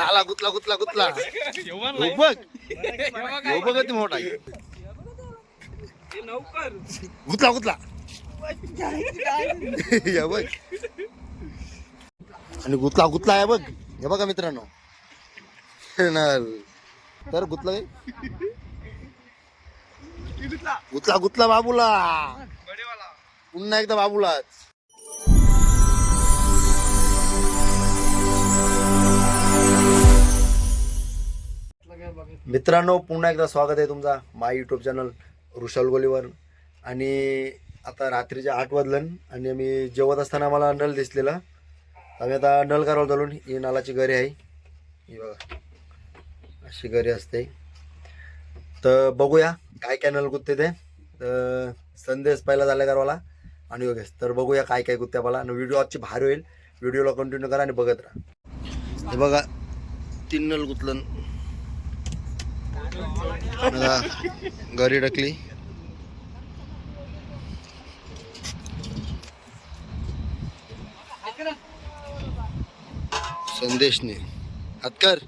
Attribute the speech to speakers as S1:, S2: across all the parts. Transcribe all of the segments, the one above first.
S1: आला गुतला गुतला गुतला. हो बघ. बघ ती मोठा. गुतला गुतला. या बघ. आणि गुतला गुतला आहे बघ. हे बघा मित्रांनो. तर गुतला काय गुतला गुतला बाबूला. पुन्हा एकदा बाबूलाच. मित्रांनो पुन्हा एकदा स्वागत आहे तुमचा माय यूट्यूब चॅनल ऋषल गोलीवर. आणि आता रात्रीचे आठ वाजलं आणि आम्ही जेवत असताना मला नल दिसलेला. आम्ही आता नल करावं चालून ही नळाची घरी आहे. ही बघा अशी घरी असते. तर बघूया काय काय नल गुत्ते ते. तर संदेश पहिला झाला करावाला आणि योगेश. तर बघूया काय काय गुत्त्या मला आणि व्हिडिओ आजची भारी होईल. व्हिडिओला कंटिन्यू करा आणि बघत राहा. हे बघा तीन नल गुतलं. घरी टाकली संदेशने. हातकर.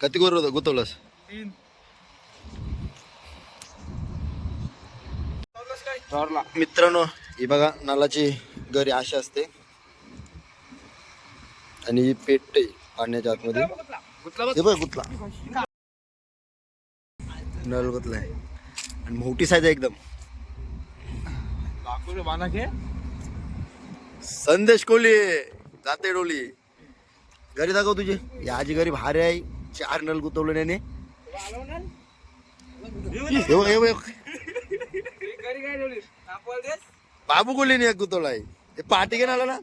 S1: किती गोर होतं? गुतवलंस. मित्रांनो ही बघा नालाची घरी अशी असते. आणि ही पेटते पाण्याच्या आतमध्ये. हे बघ गुतला. नल गुतलाय. आणि मोठी साईज आहे एकदम. संदेश कोहली जाते डोली. घरी दाखव तुझे. याची घरी भारी आहे. चार नल गुतवले त्याने. हे हे बघ. बाबू कोहलीने एक गुतवलाय. ते पाठी घेऊन आला ना?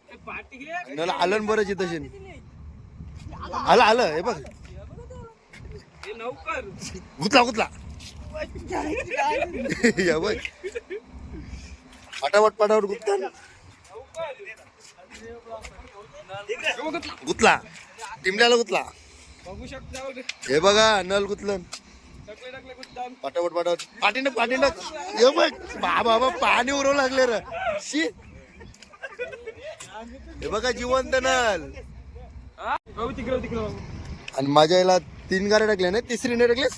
S1: नल आलं बरं तशी आलं आलं हे बघ. गुतला गुतला. या बघ. पटापट पटापट गुतला गुतला. टिमल्याला गुतला.
S2: बघू शकता
S1: हे बघा नल गुतलं. पटापट पटापट पाठी टाक हे बघ बाबा बाबा पाणी उरवू लागले र. शी. हे बघा जिवंत नल. आणि माझ्या याला तीन गाड्या टाकल्या ना तिसरी नाही टाकलेस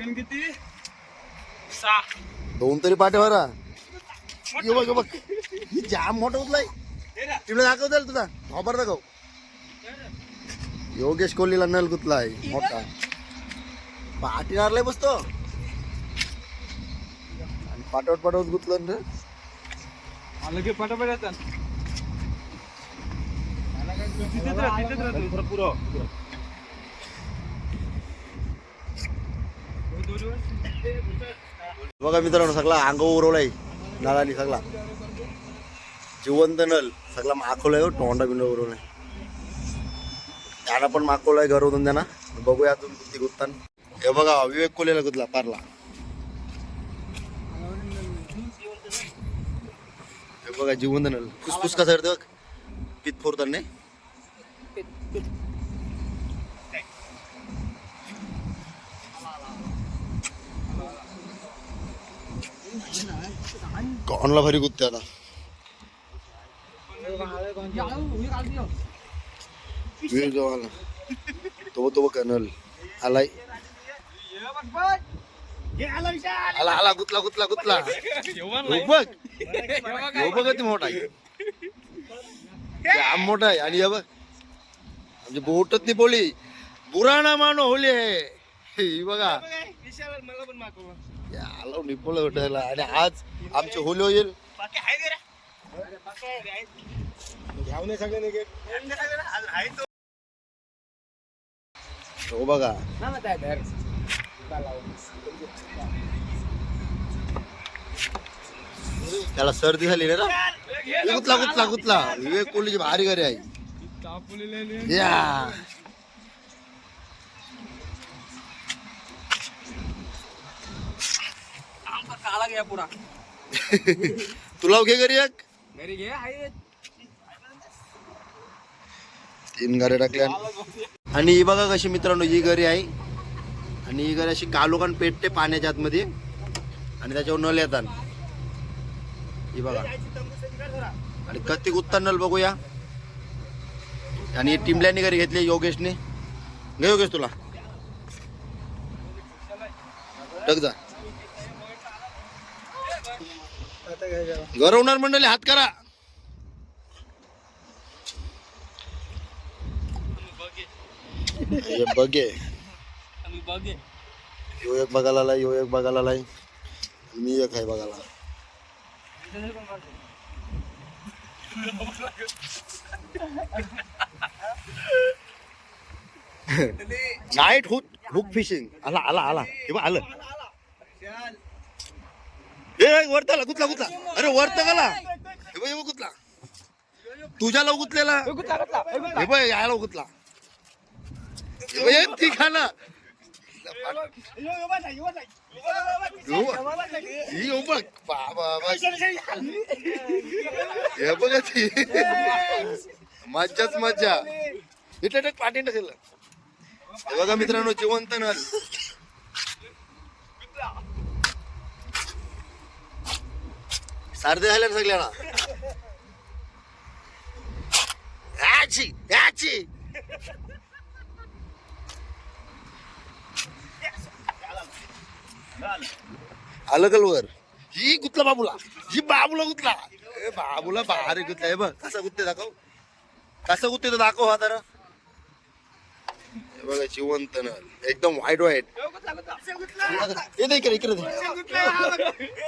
S2: विक्रम किती? सहा.
S1: दोन तरी पाठीवर आ. ये बघ बघ. ही जाम मोठा उचलाय. तिला दाखवताल तुझा. खबर दाखव योगेश कोहलीला नल गुतलाय. मोठा. पाठी मारलाय बसतो आणि पाठवत पाठवत गुतलं ना
S2: आलं की पटापट येतात. तिथेच राहा तिथेच राहा पुरं
S1: बघा मित्रांनो सगळा अंग उरवलाय. नळाने सगळा. जिवंत नल सगळा माखवलाय हो, टोंडा बिंड उरवलाय. त्यांना पण माखवलाय घर होतून त्यांना. बघूया अजून किती गुत्तान. हे बघा विवेक कोलेला गुतला पारला. हे बघा जिवंत नल फुसफुस कसा करते पित फोरताना कॉनला भारी गुत्ते आता वीर जवान तो तो कॅनल आलाय आला आला गुतला गुतला गुतला हो बघ हो बघ किती मोठा आहे जाम मोठा आहे आणि हे बघ म्हणजे बोटच नाही बोली बुराणा मानो होली आहे ही बघा
S2: मला पण मागव
S1: आलो निपोल उठायला आणि आज आमची होली होईल
S2: घ्यावणे सगळे
S1: हो बघा. त्याला सर्दी झाली रे ना. गुतला गुतला गुतला विवेक कोहलीची भारी घरी आहे. या.
S2: काळा घ्या पुरा
S1: तुला घे घरी एक?
S2: घरी घे आहे
S1: तीन घरे टाकल्या. आणि ही बघा कशी मित्रांनो ही घरी आहे. आणि ही घरी अशी कालोखान पेटते पाण्याच्या आतमध्ये. आणि त्याच्यावर नल येतात. ही बघा. आणि कत्ती उत्तर नल बघूया. आणि टिमल्याने घरी घेतली योगेशने. घे योगेश तुला. टक जा. गरवणार मंडळी हात करा. हे बघे.
S2: आम्ही बघे.
S1: यो एक बघायला आलाय यो एक बघायला आलाय मी एक आहे बघायला. नाईट हुक हुक फिशिंग आला आला आला. हे बघ आलं. ए वरत आला कुठला कुठला अरे वरत आला हे बघ हे बघ कुठला तुझ्या गुतलेला. हे बघ यायला गुतला. ही हो बघ. हे बघ ती. मज्जाच मज्जा. इथे पाठी टाकेल हे बघा मित्रांनो जिवंत नल सारदे झाल्या ना सगळ्याला याची याची आलं कल वर ही गुतला बाबूला. ही बाबूला गुतला. ए बाबूला भारी गुतला. हे बघ कसा गुत्ते दाखव. कसं गुत्ते तो दाखव हा तर बघा जिवंत नल एकदम वाईट वाईट हे इकडे इकडे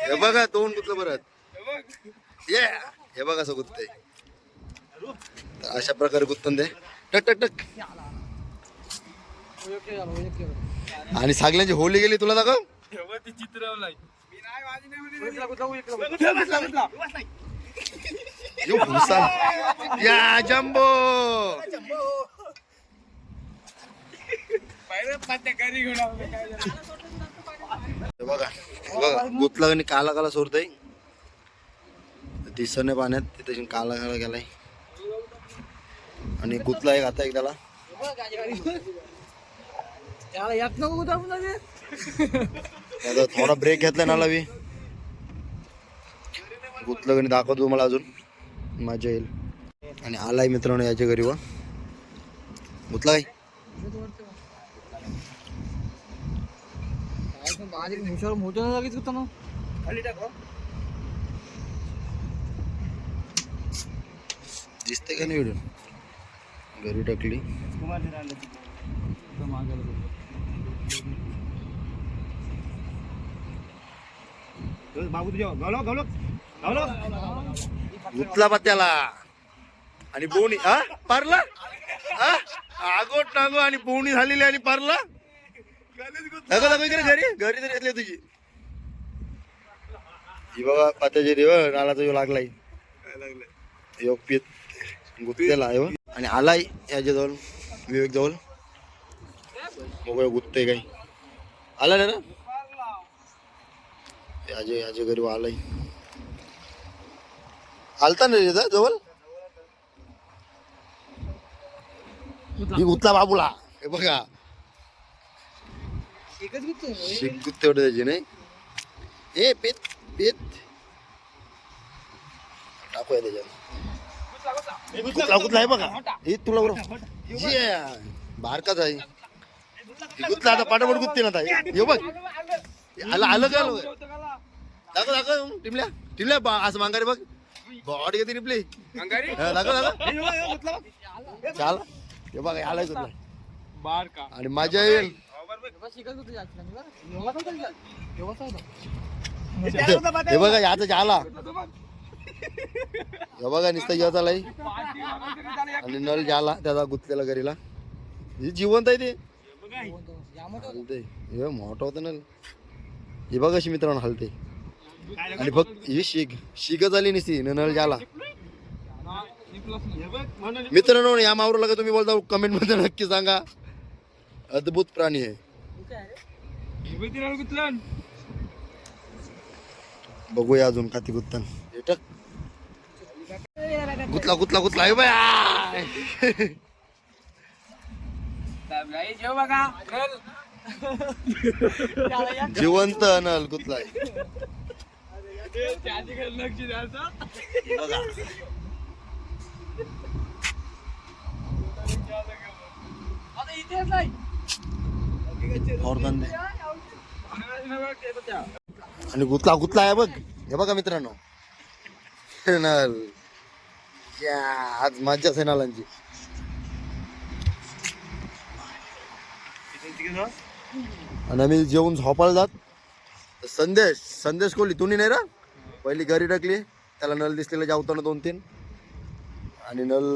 S1: हे बघा दोन गुतलं परत. ये हे बघा असं गुत्ते तर अशा प्रकारे गुत्तन दे टक टक टक. आणि सागल्यांची होली गेली तुला दाखव. यो भुसा या जम्बो. बघा बघा. गुतला काला काला सोडतय. दिसत नाही पाण्यात ते तशी काला काला गेलाय. आणि गुतला एक आता एक त्याला. थोडा ब्रेक घेतला ना लवी. गुतलं आणि दाखवतो तुम्हाला अजून. मजा येईल. आणि आलाय मित्रांनो याच्या घरी व. गुतला काय
S2: बारीक मुशावर मोठं लागेच होतं ना खाली टाक.
S1: दिसते का नाही व्हिडिओ? घरी टाकली.
S2: बाबू तुझ्या
S1: बा त्याला. आणि बोणी हा? पारला? हा? आगोट नागो आणि बोणी झालेली आणि पारला? घरी. घरी तरी येतली तुझी. ही बघा पात्याची रे नालाचा जो लागलाय? योग पीत. गुत्तेला आहे हो. आणि आलाय याच्या जवळ विवेक जवळ बघूया गुत्ते काही. आला ना याचे याच्या घरी आलाय. आलता ना रे जवळ? ही गुत्ता बाबूला. हे बघा. शिक गुत्ते एवढे त्याची नाही? ए पेत पेत. टाकूया त्याच्यात. कुठला कुठला आहे बघा. हे तुला बरोबर. ये. बारकाच आहे. ही गुतला आता पाठापट गुत्ते ना ताई. हे बघ. आलं आलं का आलं? दाखव दाखव. टिमल्या. टिमल्या असं मांगारे बघ. बॉडी किती रिप्ले दाखव दाखव. चाल. हे बघ आलाय तुला.
S2: बार का
S1: आणि मजा येईल. हे बघा याचा झाला हे बघा नुसतं याचा चालाय आणि नल झाला त्याचा गुतलेला घरीला. हे जिवंत आहे ते. हलते हे मोठं होतं नल हे बघा अशी मित्रांनो हलते आणि फक्त ही शीख शीख झाली नसती नळ नल झाला मित्रांनो या मावरूला का तुम्ही बोलता? कमेंटमध्ये नक्की सांगा. अद्भुत प्राणी आहे. बघूया अजून काती गुत्तन. गुतला गुतला गुतला. हे बाय! जिवंत अनल गुतलाय. औरतांनी आणि गुतला गुतला आहे बघ. हे बघा मित्रांनो. नल या, आज मज्जाच आहे नालांची आणि आम्ही जेवून झोपायला जात. संदेश संदेश कोहली तुम्ही नाही रा? पहिली घरी टाकली त्याला नल दिसलेलं जावताना दोन तीन. आणि नल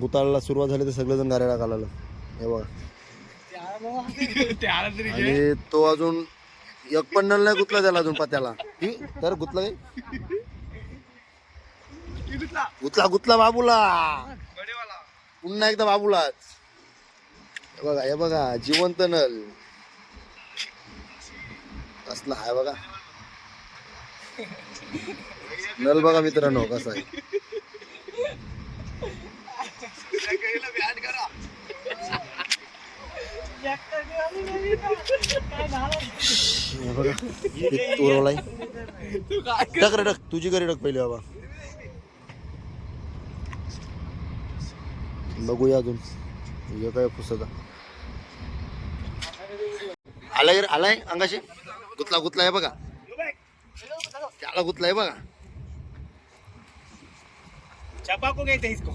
S1: गुताळायला सुरुवात झाली तर सगळेजण गाड्या घालायला हे बघा. आणि तो अजून एक पण नल नाही गुतला त्याला अजून पत्याला. तर गुतला काय गुतला गुतला बाबूला. पुन्हा एकदा बाबूलाच. हे बघा हे बघा जिवंत नल. कसला आहे बघा. नल बघा मित्रांनो कसा आहे. तुझी घरी टक पहिले बाबा. बघूया अजून. हे काय पुस्तक आलाय आलाय अंगाशी. गुतला गुतला आहे बघा. त्याला गुतलाय बघा.
S2: छापा को कहते हैं इसको.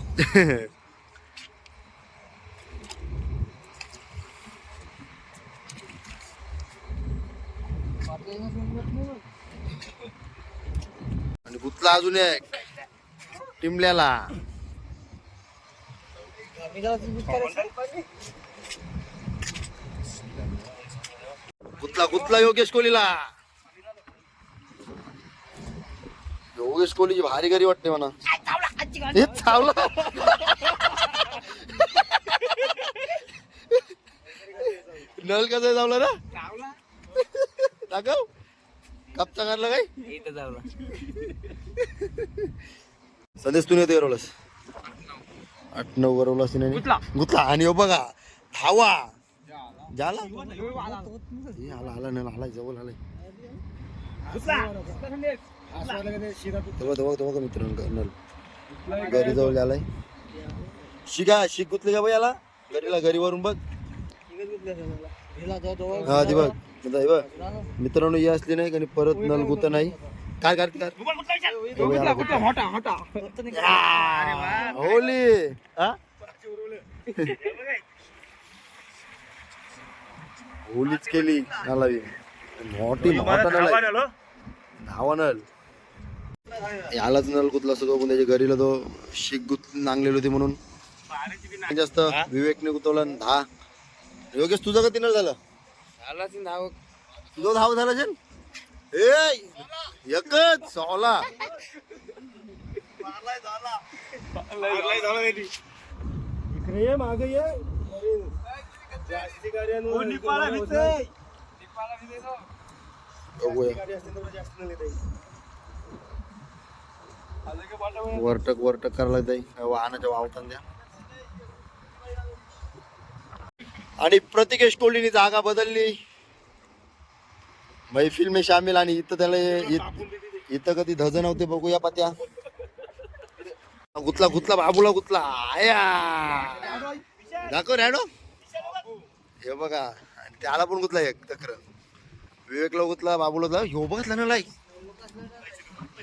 S1: आणि गुतला अजून एक. टिमल्याला. गुतला गुतला योगेश कोहलीला. योगेश कोहलीची भारी घरी वाटते म्हणा. हे चावला. नल कसा चावला ना दाखव. कपचा काढला काय? संदेश तू येतो गरवलास आठ नऊ गरवलास नाही
S2: गुतला.
S1: गुतला. आणि हो बघा धावा. झाला हे आला आला नाही आलाय जवळ आलाय. तेव्हा तेव्हा तेव्हा का मित्रांनो नल घरी जवळ आलाय. शिका शिक गुतले का बाई याला? घरीला घरी वरून बघ. हा बघ. आता हे बघ. मित्रांनो ये असली नाही आणि परत नल गुत नाही. काय काय होली. हा? होलीच केली बी. मोठी मोठा. धावा नल यालाच नल कुतला असं बघून त्याच्या घरीला तो शिक गुत नांगलेली होती म्हणून. जास्त विवेकने गुतवला दहा. योगेश तुझं का नल झालं? तुझं धाव झाला जन ए एकच सोला.
S2: इकडे ये मागे ये.
S1: वरटक वरटक करायला लागतंय वाहनाच्या वावतान द्या. आणि प्रतिकेश कोहलीने जागा बदलली. मैफिल में शामिल आणि इथं त्याला इत- इथं कधी धज नव्हते बघूया पात्या. गुतला गुतला बाबूला गुतला. आया. दाखव रॅडो. हे बघा. आणि त्याला पण गुतला एक तक्र विवेकला गुतला बाबूला गुतला. ह्यो बघितला ना लाई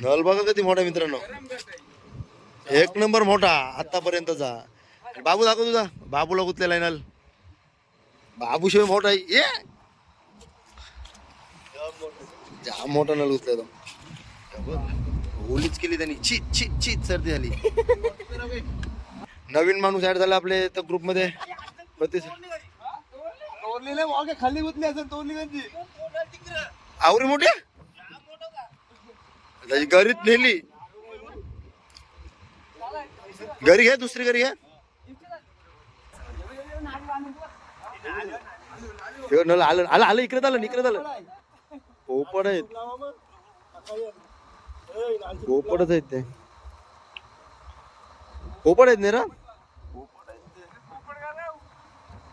S1: नल बघा कधी मोठा मित्रांनो. एक नंबर मोठा आतापर्यंतचा. बाबू दाखव तुझा. बाबूला गुतलेला आहे नल. बाबू शिवाय मोठा आहे. ये. जाम मोठा गुतलाय तो. होलीच केली त्यांनी. छी छी छी सर्दी झाली. नवीन माणूस ऍड झाला आपले त्या ग्रुपमध्ये.
S2: खाली गुतली असेल तोरली
S1: आवरी मोठे त्याची घरीच नेली. घरी घ्या दुसरी घरी घ्या. हे नळ आलं आलं आलं इकडे आलं इकडे आलं. पोपड आहेत. पोपडच आहेत ते. पोपड आहेत नेरा?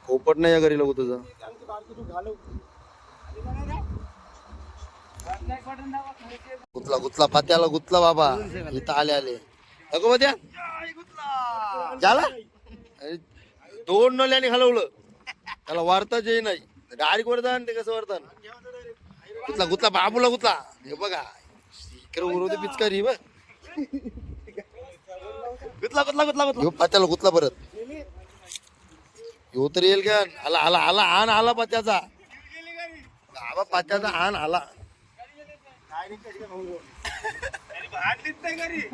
S1: पोपट नाही या घरी लोक तुझा. गुतला गुतला पात्याला गुतला बाबा. इथं आले आले. अगो बद्या झाला दोन नल्याने हलवलं. त्याला वार्ताच येई नाही डायरेक्ट वरदान ते कसं वरदान गुतला गुतला बाबूला गुतला. हे बघा. इकडे उरवते पिचकारी बघ. गुतला गुतला गुतला गुतला. पात्याला गुतला परत. ह्यो तरी येईल का? आला आला आला आण आला पात्याचा. बाबा पात्याचा आण आला.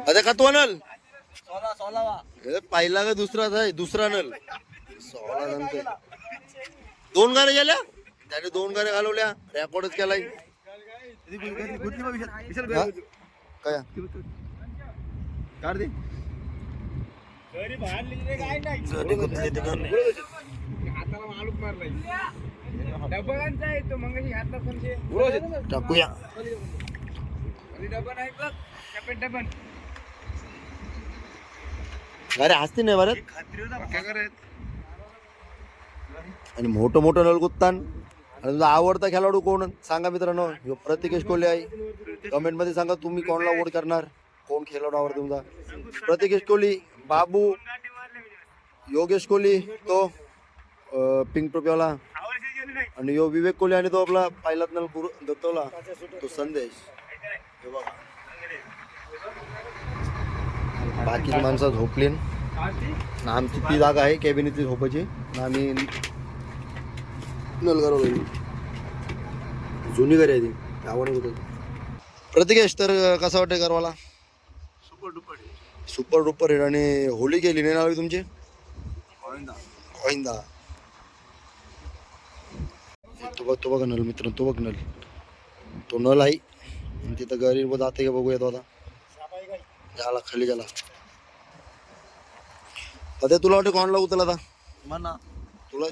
S1: अरे का तो नल
S2: सोला
S1: पहिला का दुसराच आहे दुसरा नल. सोळा नंतर. दोन गाणे गेल्या? त्याने दोन गाड्या घालवल्या रेकॉर्डच केलाय. हा? काय? जरी गुंतले ते कर टाकूया. अरे हसते नाही भारत.
S2: करत
S1: आणि मोठं मोठं नल गुत्तान आणि तुझा आवडता खेळाडू कोण? सांगा मित्रांनो. ह्यो प्रतिकेश कोहली आहे कमेंटमध्ये सांगा तुम्ही कोणाला वोट करणार? कोण खेळाडू आवडतो तुमचा प्रतिकेश कोहली बाबू योगेश कोहली तो पिंक टोपीवाला. आणि यो विवेक कोहली आणि तो आपला पाहिलात ना गुरु दत्तवला तो संदेश. बाकीची माणसं झोपली ना आमची ती जागा आहे कॅबिनेटची झोपायची. ना आम्ही नलगारवली जुनी घरी आहे ती. आवड होत. प्रतिकेश तर कसं वाटतं गरवाला
S2: super duper
S1: super duper hit आणि होली केली. नाही नावी तुमची? गोविंदा तो बघ तो बघा नल मित्र तो बघ नल. तो नल आहे. आणि तिथं घरी जाते का बघूया तो आता. झाला खाली गेला. आता तुला वाटतं कोणाला उतरला आता?
S2: म्हणा
S1: तुला?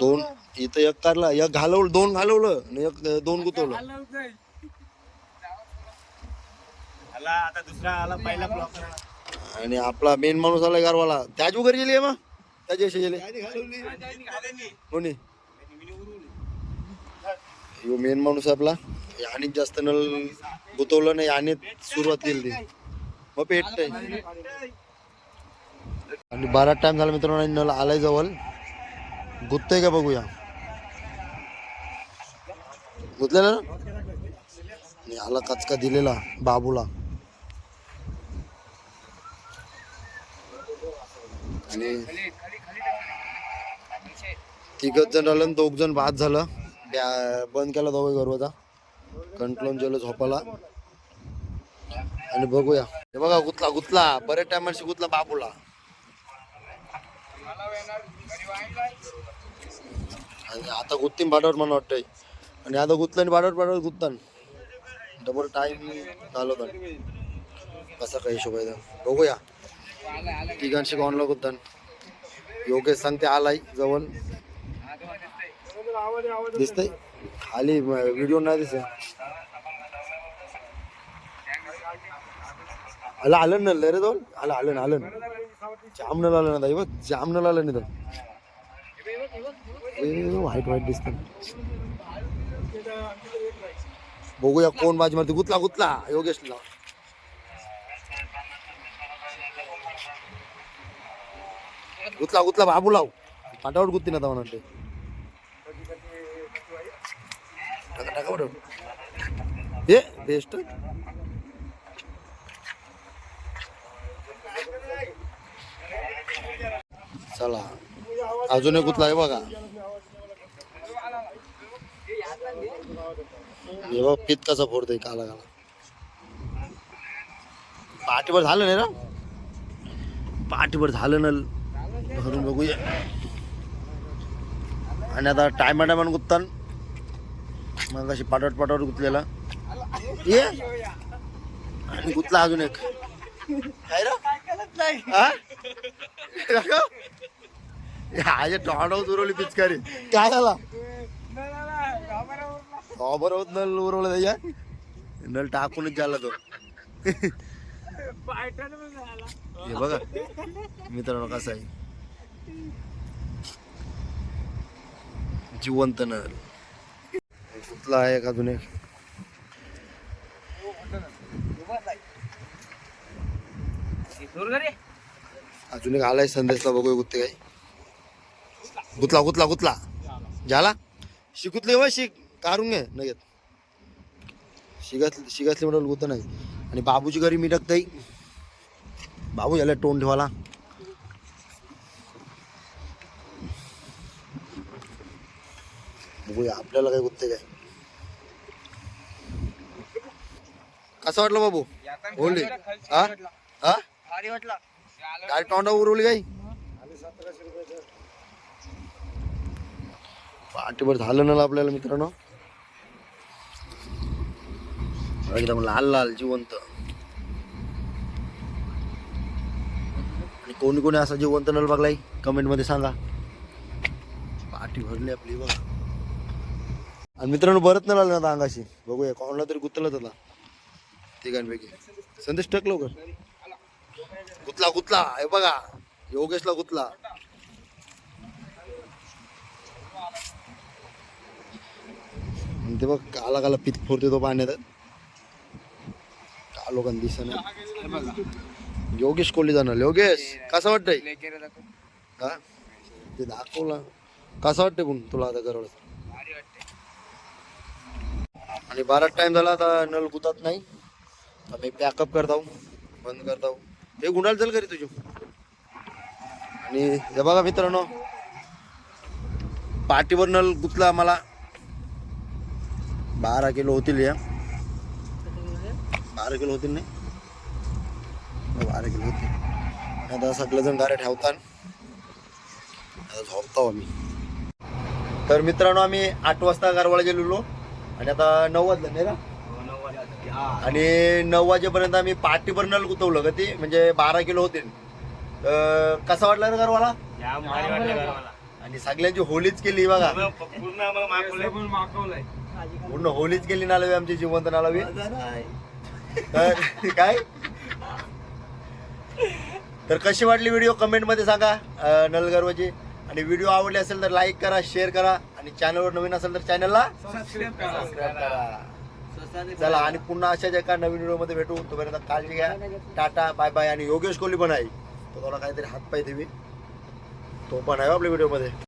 S1: दोन इथं एक काढला एक घालवलं दोन घालवलं आणि एक दोन गुतवलं.
S2: आला आता दुसरा आला पहिला ब्लॉक
S1: आणि आपला मेन माणूस आला गारवाला त्याच वगैरे गेले मग? त्याच्या असे गेले. कोणी? ह्यो मेन माणूस आहे आपला. आणि जास्त नल गुतवलं नाही आणि सुरुवात केली. ती मग पेटतंय. आणि बारा टाइम झाला मित्रांनो आणि आलाय जवळ. गुततंय का बघूया. गुतलेला ना? आला कचका दिलेला बाबूला. आणि तिघच जण आलं दोघ जण बाद झालं. त्या- बंद केला दोघे गर्वचा कंट्रोल गेलो झोपाला आणि बघूया. हे बघा गुतला गुतला. बऱ्याच टायमाशी गुतला बाबूला. आणि आता गुत्तीन बाटावर मला वाटतंय. आणि आता गुतलं आणि बाटावर बाटावर गुत्तान डबल टाइम घालवतात कसा काही हिशोब आहे बघूया. तिघांशी कॉनला गुत्तान योगेश सांगते आलाय जवळ. दिसतंय? खाली व्हिडिओ नाही दिसत. आलं आलं ना रे दोन आलं आलं ना आलं जामनल आलं ना ताई बघ आलं ना तर व्हाईट व्हाईट दिसत बघूया कोण बाजी मारते गुतला गुतला योगेशला गुतला गुतला बाबू लाव पाटावर गुत्ती ना म्हणा ते हे बेस्ट चला. अजून एक गुतला आहे बघा. हे बघ पित कसा फोडतोय काला काला. पाठीवर झालं नाही ना? पाठीवर झालं ना धरून बघूया. आणि आता टायमा टायमान गुत्तान. मग अशी पाटवट पाटवट गुतलेला. ये. आणि गुतला अजून एक. काय? हा? ह्याच्या तोंडावर उरवली पिचकारी. काय झाला बरोबर नल उरवलं त्याच्या नल टाकूनच झाला तो. हे बघा मित्रांनो कसं आहे. जिवंत नल कुठला आहे एक अजून एक? अजून एक आलाय संदेशला बघूया गुत्ते काय गुतला गुतला गुतला. झाला? शिकूतले व शिक. काढून घे नाही येत शिकत शिकतले म्हणून गुत नाही. आणि बाबूची घरी मी टाकताई बाबू याला तोंड ठेवाला आपल्याला काय गुत्ते काय. कसं वाटलं बाबू? ओली हा हा
S2: भारी वाटला.
S1: काय? तोंडा उरवली काही पाठीभर झालं ना आपल्याला मित्रांनो. एकदम लाल लाल जिवंत. आणि कोणी कोणी असा जिवंत नल बघलाय? कमेंटमध्ये सांगा. पाठी भरली आपली बघा. आणि मित्रांनो भरत नाही आलं ना आता अंगाशी. बघूया कोणाला तरी गुतलं त्याला तिघांपैकी. संदेश टक लवकर. गुतला गुतला. हे बघा योगेशला गुतला. आणि ते बघ काला काला पित फोडते तो पाण्यात. का लोकांना नाही योगेश कोहली जाणार. योगेश कसं वाटतंय? का ते दाखवला. कसं वाटतंय पण तुला आता गरवळ
S2: वाटते
S1: आणि बारा टाइम झाला आता नल गुतात नाही. आता मी पॅकअप करता बंद करता हे गुंडाल चल करी तुझी आणि हे बघा मित्रांनो पाठीवर नल गुतला आम्हाला बारा किलो होतील या. बारा किलो होतील नाही? हो, बारा किलो होतील. आता सगळेजण गाड्या ठेवतात आता झोपतो आम्ही. तर मित्रांनो आम्ही आठ वाजता गारवाला गेलेलो. आणि आता नऊ वाजलं नाही का? आणि नऊ वाजेपर्यंत आम्ही नल गुतवलं का ते म्हणजे बारा किलो होते तर कसा वाटला रे गारवाला आणि सगळ्यांची होलीच केली बघा.
S2: मागवलंय
S1: पूर्ण होलीच केली नालावी आमची जिवंत नालावी तर काय? तर कशी वाटली व्हिडिओ कमेंटमध्ये सांगा अं, नलगर्वची आणि व्हिडिओ आवडले असेल तर लाईक करा शेअर करा. आणि चॅनलवर नवीन असेल तर चॅनलला चला आणि पुन्हा अशाच एका नवीन व्हिडिओमध्ये भेटू. तोपर्यंत काळजी घ्या. टाटा बाय बाय आणि योगेश कोहली पण आहे. तो थोडा काहीतरी हातपाय देवी. तो पण आहे आपल्या व्हिडिओमध्ये.